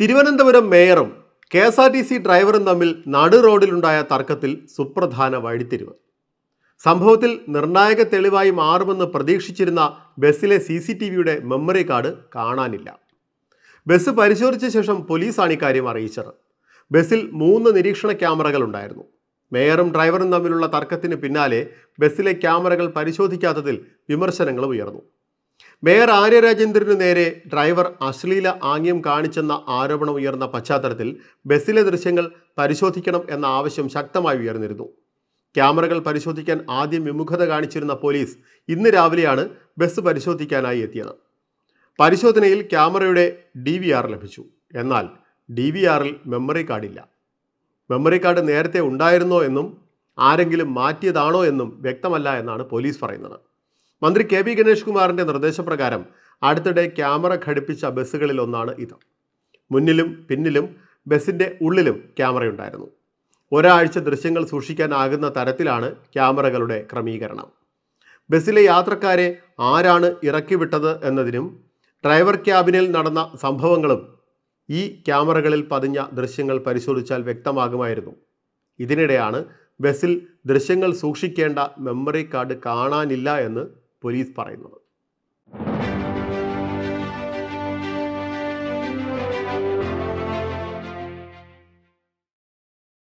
Thiruvananthapuram മേയറും K S R T C ഡ്രൈവറും തമ്മിൽ നടു റോഡിലുണ്ടായ തർക്കത്തിൽ സുപ്രധാന വഴിത്തിരിവ്. സംഭവത്തിൽ നിർണായക തെളിവായി മാറുമെന്ന് പ്രതീക്ഷിച്ചിരുന്ന ബസ്സിലെ സി സി ടി വിയുടെ മെമ്മറി കാർഡ് കാണാനില്ല. ബസ് പരിശോധിച്ച ശേഷം പോലീസാണ് ഇക്കാര്യം അറിയിച്ചത്. ബസ്സിൽ മൂന്ന് നിരീക്ഷണ ക്യാമറകൾ ഉണ്ടായിരുന്നു. മേയറും ഡ്രൈവറും തമ്മിലുള്ള തർക്കത്തിന് പിന്നാലെ ബസ്സിലെ ക്യാമറകൾ പരിശോധിക്കാത്തതിൽ വിമർശനങ്ങൾ ഉയർന്നു. മേയർ ആര്യ രാജേന്ദ്രനു നേരെ ഡ്രൈവർ അശ്ലീല ആംഗ്യം കാണിച്ചെന്ന ആരോപണം ഉയർന്ന പശ്ചാത്തലത്തിൽ ബസ്സിലെ ദൃശ്യങ്ങൾ പരിശോധിക്കണം എന്ന ആവശ്യം ശക്തമായി ഉയർന്നിരുന്നു. ക്യാമറകൾ പരിശോധിക്കാൻ ആദ്യം വിമുഖത കാണിച്ചിരുന്ന പോലീസ് ഇന്ന് രാവിലെയാണ് ബസ് പരിശോധിക്കാനായി എത്തിയത്. പരിശോധനയിൽ ക്യാമറയുടെ ഡി ലഭിച്ചു. എന്നാൽ ഡി മെമ്മറി കാർഡില്ല. മെമ്മറി കാർഡ് നേരത്തെ ഉണ്ടായിരുന്നോ എന്നും ആരെങ്കിലും മാറ്റിയതാണോ എന്നും വ്യക്തമല്ല എന്നാണ് പോലീസ് പറയുന്നത്. മന്ത്രി കെ വി ഗണേഷ് കുമാറിന്റെ നിർദ്ദേശപ്രകാരം അടുത്തിടെ ക്യാമറ ഘടിപ്പിച്ച ബസ്സുകളിൽ ഒന്നാണ് ഇത്. മുന്നിലും പിന്നിലും ബസ്സിന്റെ ഉള്ളിലും ക്യാമറയുണ്ടായിരുന്നു. ഒരാഴ്ച ദൃശ്യങ്ങൾ സൂക്ഷിക്കാനാകുന്ന തരത്തിലാണ് ക്യാമറകളുടെ ക്രമീകരണം. ബസ്സിലെ യാത്രക്കാരെ ആരാണ് ഇറക്കിവിട്ടത് എന്നതിനും ഡ്രൈവർ ക്യാബിനിൽ നടന്ന സംഭവങ്ങളും ഈ ക്യാമറകളിൽ പതിഞ്ഞ ദൃശ്യങ്ങൾ പരിശോധിച്ചാൽ വ്യക്തമാകുമായിരുന്നു. ഇതിനിടെയാണ് ബസ്സിൽ ദൃശ്യങ്ങൾ സൂക്ഷിക്കേണ്ട മെമ്മറി കാർഡ് കാണാനില്ല എന്ന് പോലീസ് പറയുന്നത്.